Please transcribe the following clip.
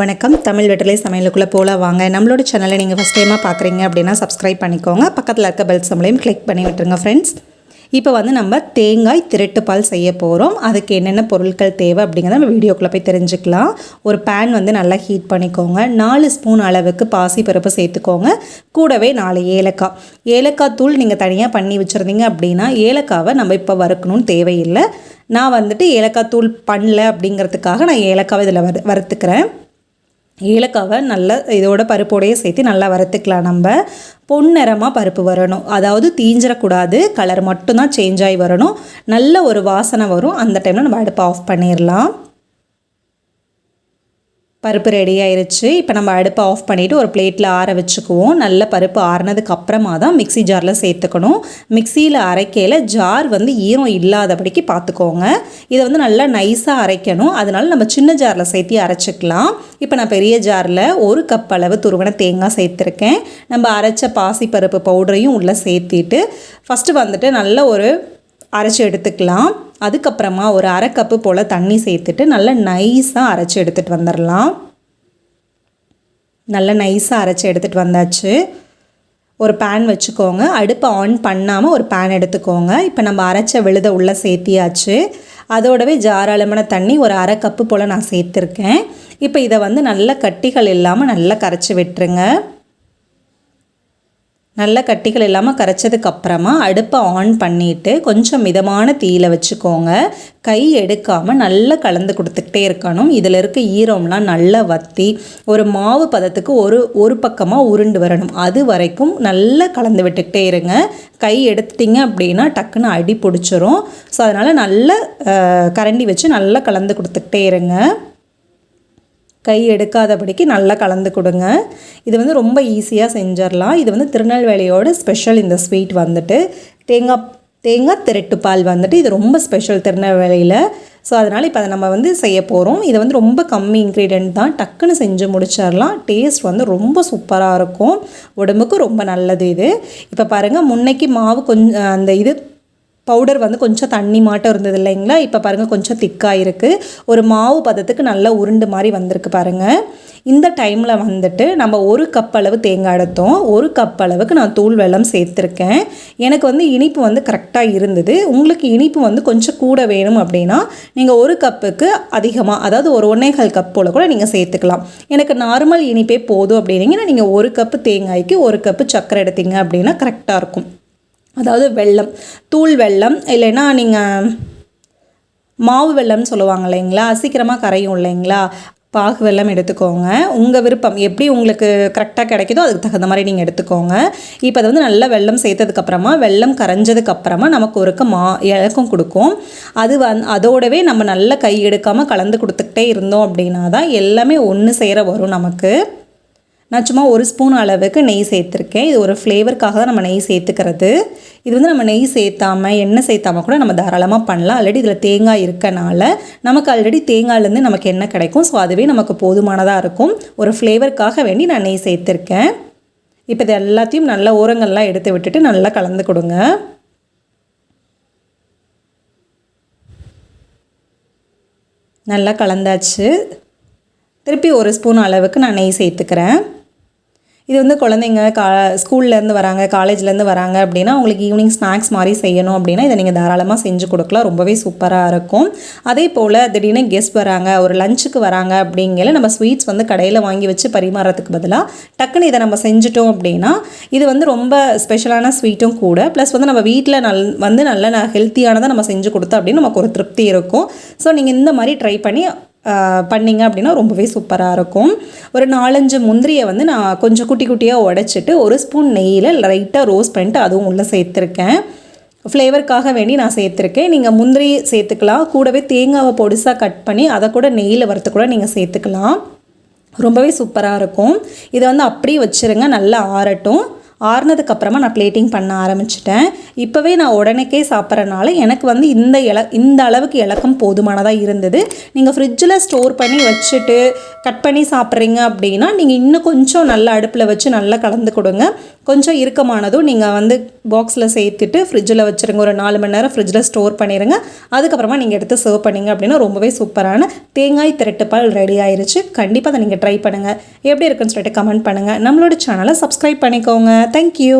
வணக்கம். தமிழ் வெட்டலை சமையலுக்குள்ளே போல வாங்க. நம்மளோட சேனலை நீங்கள் ஃபஸ்ட் டைமாக பார்க்குறீங்க அப்படின்னா சப்ஸ்கிரைப் பண்ணிக்கோங்க. பக்கத்தில் இருக்க பெல் சம்பளையும் கிளிக் பண்ணி விட்டுருங்க ஃப்ரெண்ட்ஸ் இப்போ வந்து நம்ம தேங்காய் திரட்டு பால் செய்ய போகிறோம் அதுக்கு என்னென்ன பொருட்கள் தேவை அப்படிங்கிறத நம்ம வீடியோக்குள்ளே போய் தெரிஞ்சுக்கலாம். ஒரு பேன் வந்து நல்லா ஹீட் பண்ணிக்கோங்க. நாலு ஸ்பூன் அளவுக்கு பாசி பருப்பு சேர்த்துக்கோங்க. கூடவே நாலு ஏலக்காய். ஏலக்காய் தூள் நீங்கள் தனியாக பண்ணி வச்சுருந்தீங்க அப்படின்னா ஏலக்காவை நம்ம இப்போ வறுக்கணும்னு தேவையில்லை. நான் வந்துட்டு ஏலக்காய் தூள் பண்ணல அப்படிங்கிறதுக்காக நான் ஏலக்காவை இதில் வறு வறுத்துக்கிறேன். ஏலக்காவை நல்லா இதோட பருப்போடையே சேர்த்து நல்லா வறுத்துக்கலாம் நம்ம. பொன்னிறமாக பருப்பு வரணும். அதாவது தீஞ்சிடக்கூடாது கலர் மட்டும்தான் சேஞ்ச் ஆகி வரணும். நல்ல ஒரு வாசனை வரும். அந்த டைமில் நம்ம அடுப்பை ஆஃப் பண்ணிடலாம் பருப்பு ரெடி ஆயிருச்சு. இப்போ நம்ம அடுப்பை ஆஃப் பண்ணிவிட்டு ஒரு பிளேட்டில் ஆற வச்சுக்குவோம். நல்ல பருப்பு ஆறினதுக்கு அப்புறமா தான் மிக்ஸி ஜாரில் சேர்த்துக்கணும். மிக்சியில் அரைக்கையில் ஜார் வந்து ஈரம் இல்லாதபடிக்கு பார்த்துக்கோங்க இதை வந்து நல்லா நைஸாக அரைக்கணும். அதனால நம்ம சின்ன ஜாரில் சேர்த்து அரைச்சிக்கலாம். இப்போ நான் பெரிய ஜாரில் ஒரு கப் அளவு துருவன தேங்காய் சேர்த்துருக்கேன். நம்ம அரைச்ச பாசிப்பருப்பு பவுடரையும் உள்ளே சேர்த்திட்டு ஃபஸ்ட்டு வந்துட்டு நல்ல ஒரு அரைச்சி எடுத்துக்கலாம். அதுக்கப்புறமா ஒரு அரை கப்பு போல் தண்ணி சேர்த்துட்டு நல்லா நைஸாக அரைச்சி எடுத்துகிட்டு வந்துடலாம் நல்லா நைஸாக அரைச்சி எடுத்துகிட்டு வந்தாச்சு. ஒரு பேன் வச்சுக்கோங்க. அடுப்பை ஆன் பண்ணாமல் ஒரு பேன் எடுத்துக்கோங்க. இப்போ நம்ம அரைச்ச விழுத உள்ளே சேர்த்தியாச்சு. அதோடவே ஜாராளமான தண்ணி ஒரு அரை கப்பு போல் நான் சேர்த்துருக்கேன். இப்போ இதை வந்து நல்ல கட்டிகள் இல்லாமல் நல்லா கரைச்சி விட்டுருங்க. நல்ல கட்டிகள் இல்லாமல் கரைச்சதுக்கு அப்புறமா அடுப்பை ஆன் பண்ணிவிட்டு கொஞ்சம் மிதமான தீயில வச்சுக்கோங்க. கை எடுக்காமல் நல்லா கலந்து கொடுத்துக்கிட்டே இருக்கணும். இதில் இருக்க ஈரம்லாம் நல்லா வற்றி ஒரு மாவு பதத்துக்கு ஒரு ஒரு பக்கமாக உருண்டு வரணும். அது வரைக்கும் நல்லா கலந்து விட்டுக்கிட்டே இருங்க. கை எடுத்துட்டிங்க அப்படின்னா டக்குன்னு அடி பிடிச்சிரும். ஸோ அதனால் நல்லா கரண்டி வச்சு நல்லா கலந்து கொடுத்துக்கிட்டே இருங்க. கை எடுக்காதபடிக்கு நல்லா கலந்து கொடுங்க. இது வந்து ரொம்ப ஈஸியாக செஞ்சிடலாம். இது வந்து திருநெல்வேலியோட ஸ்பெஷல் இந்த ஸ்வீட் வந்துட்டு. தேங்காய் தேங்காய் திரட்டு பால் வந்துட்டு இது ரொம்ப ஸ்பெஷல் திருநெல்வேலியில். ஸோ அதனால் இப்போ அதை நம்ம வந்து செய்ய போகிறோம் இதை வந்து ரொம்ப கம்மி இன்க்ரீடியன்ட் தான். டக்குன்னு செஞ்சு முடிச்சிடலாம். டேஸ்ட் வந்து ரொம்ப சூப்பராக இருக்கும். உடம்புக்கு ரொம்ப நல்லது இது. இப்போ பாருங்கள் முன்னைக்கு மாவு கொஞ்சம் அந்த இது பவுடர் வந்து கொஞ்சம் தண்ணி மாட்டம் இருந்தது இல்லைங்களா? இப்போ பாருங்கள் கொஞ்சம் திக்காக இருக்குது ஒரு மாவு பதத்துக்கு நல்லா உருண்டு மாதிரி வந்திருக்கு பாருங்கள் இந்த டைமில் வந்துட்டு நம்ம ஒரு கப் அளவு தேங்காய் எடுத்தோம். ஒரு கப் அளவுக்கு நான் தூள் வெல்லம் சேர்த்துருக்கேன். எனக்கு வந்து இனிப்பு வந்து கரெக்டாக இருந்தது. உங்களுக்கு இனிப்பு வந்து கொஞ்சம் கூட வேணும் அப்படின்னா நீங்கள் ஒரு கப்புக்கு அதிகமாக அதாவது ஒரு ஒன்னேகால் கப் போல் கூட நீங்கள் சேர்த்துக்கலாம். எனக்கு நார்மல் இனிப்பே போதும் அப்படின்னீங்கன்னா நீங்கள் ஒரு கப்பு தேங்காய்க்கு ஒரு கப்பு சர்க்கரை எடுத்தீங்க அப்படின்னா கரெக்டாக இருக்கும். அதாவது வெள்ளம் தூள் வெள்ளம் இல்லைன்னா நீங்கள் மாவு வெள்ளம்னு சொல்லுவாங்க இல்லைங்களா? சீக்கிரமாக கரையும் இல்லைங்களா? பாகு வெள்ளம் எடுத்துக்கோங்க. உங்கள் விருப்பம் எப்படி உங்களுக்கு கரெக்டாக கிடைக்குதோ அதுக்கு தகுந்த மாதிரி நீங்கள் எடுத்துக்கோங்க. இப்போ அதை வந்து நல்லா வெல்லம் சேர்த்ததுக்கப்புறமா வெள்ளம் கரைஞ்சதுக்கப்புறமா நமக்கு ஒருக்க மா இலக்கம் கொடுக்கும். அது வந் அதோடவே நம்ம நல்லா கை எடுக்காமல் கலந்து கொடுத்துக்கிட்டே இருந்தோம் அப்படின்னா தான் எல்லாமே ஒன்று சேர வரும் நமக்கு. நான் சும்மா ஒரு ஸ்பூன் அளவுக்கு நெய் சேர்த்துருக்கேன். இது ஒரு ஃப்ளேவருக்காக தான் நம்ம நெய் சேர்த்துக்கிறது. இது வந்து நம்ம நெய் சேர்த்தாமல் எண்ணெய் சேர்த்தாமல் கூட நம்ம தாராளமாக பண்ணலாம். ஆல்ரெடி இதில் தேங்காய் இருக்கனால நமக்கு ஆல்ரெடி தேங்காயிலேருந்து நமக்கு எண்ணெய் கிடைக்கும். ஸோ அதுவே நமக்கு போதுமானதாக இருக்கும். ஒரு ஃப்ளேவருக்காக வேண்டி நான் நெய் சேர்த்துருக்கேன். இப்போ இது எல்லாத்தையும் நல்ல ஓரங்கள்லாம் எடுத்து விட்டுட்டு நல்லா கலந்து கொடுங்க. நல்லா கலந்தாச்சு. திருப்பி ஒரு ஸ்பூன் அளவுக்கு நான் நெய் சேர்த்துக்கிறேன். இது வந்து குழந்தைங்க கா ஸ்கூல்லேருந்து வராங்க காலேஜ்லேருந்து வராங்க அப்படின்னா உங்களுக்கு ஈவினிங் ஸ்நாக்ஸ் மாதிரி செய்யணும் அப்படின்னா இதை நீங்கள் தாராளமாக செஞ்சு கொடுக்கலாம். ரொம்பவே சூப்பராக இருக்கும். அதே போல் திடீர்னு கெஸ்ட் வராங்க ஒரு லஞ்சுக்கு வராங்க அப்படிங்கல நம்ம ஸ்வீட்ஸ் வந்து கடையில் வாங்கி வச்சு பரிமாறதுக்கு பதிலாக டக்குன்னு இதை நம்ம செஞ்சுட்டோம் அப்படின்னா இது வந்து ரொம்ப ஸ்பெஷலான ஸ்வீட்டும் கூட. ப்ளஸ் வந்து நம்ம வீட்டில் நல் வந்து நல்ல ஹெல்த்தியானதை நம்ம செஞ்சு கொடுத்தோம் அப்படின்னு நமக்கு ஒரு திருப்தி இருக்கும். ஸோ நீங்கள் இந்த மாதிரி ட்ரை பண்ணி பண்ணிங்க அப்படின்னா ரொம்பவே சூப்பராக இருக்கும். ஒரு நாலஞ்சு முந்திரியை வந்து நான் கொஞ்சம் குட்டி குட்டியாக உடச்சிட்டு ஒரு ஸ்பூன் நெய்யில் லைட்டாக ரோஸ்ட் பண்ணிட்டு அதுவும் உள்ளே சேர்த்துருக்கேன். ஃப்ளேவருக்காக வேண்டி நான் சேர்த்துருக்கேன். நீங்கள் முந்திரி சேர்த்துக்கலாம். கூடவே தேங்காவை பொடிசாக கட் பண்ணி அதை கூட நெய்யில் வறுத்து கூட நீங்கள் சேர்த்துக்கலாம். ரொம்பவே சூப்பராக இருக்கும். இதை வந்து அப்படியே வச்சுருங்க. நல்லா ஆறட்டும். ஆறுனதுக்கப்புறமா நான் பிளேட்டிங் பண்ண ஆரம்பிச்சிட்டேன். இப்போவே நான் உடனேக்கே சாப்பிட்றனால எனக்கு வந்து இந்த இல இந்த அளவுக்கு இலக்கம் போதுமானதாக இருந்தது. நீங்கள் ஃப்ரிட்ஜில் ஸ்டோர் பண்ணி வச்சுட்டு கட் பண்ணி சாப்பிட்றீங்க அப்படின்னா நீங்கள் இன்னும் கொஞ்சம் நல்லா அடுப்பில் வச்சு நல்லா கலந்து கொடுங்க. கொஞ்சம் இறுக்கமானதும் நீங்கள் வந்து பாக்ஸில் சேர்த்துட்டு ஃப்ரிட்ஜில் வச்சுருங்க. ஒரு நாலு மணி நேரம் ஃப்ரிட்ஜில் ஸ்டோர் பண்ணிடுங்க அதுக்கப்புறமா நீங்கள் எடுத்து சர்வ் பண்ணீங்க அப்படின்னா ரொம்பவே சூப்பரான தேங்காய் திரட்டுப்பால் ரெடி ஆயிருச்சு. கண்டிப்பாக அதை நீங்கள் ட்ரை பண்ணுங்கள் எப்படி இருக்குன்னு சொல்லிட்டு கமெண்ட் பண்ணுங்கள் நம்மளோட சேனலை சப்ஸ்கிரைப் பண்ணிக்கோங்க. தேங்க்யூ